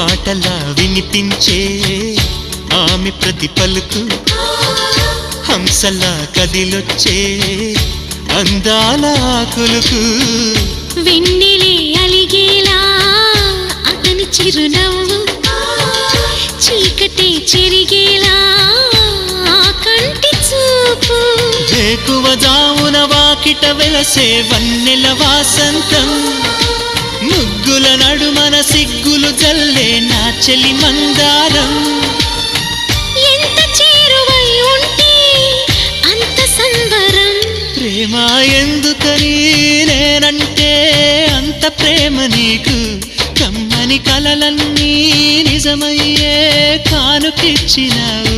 పాటలా వినిపించే ఆమె ప్రతి పలుకు హంసలా కదిలొచ్చే అందాల కులుకు వెన్నెలే అలిగేలా అతని చిరునవ్వు చీకటే చెరిగేలా కంటి చూపు. వేకువ జామున వాకిట వెలసే వన్నెల వాసంతం. ముగ్గుల నడుమన సిగ్గులు జల్లే నా చెలి మందారం. ఎంత చేరువై ఉంటే అంత సంబరం. ప్రేమ ఎందుకని నేనంటే అంత ప్రేమ నీకు. కమ్మని కలలన్నీ నిజమయ్యే కానుకిచ్చినావు.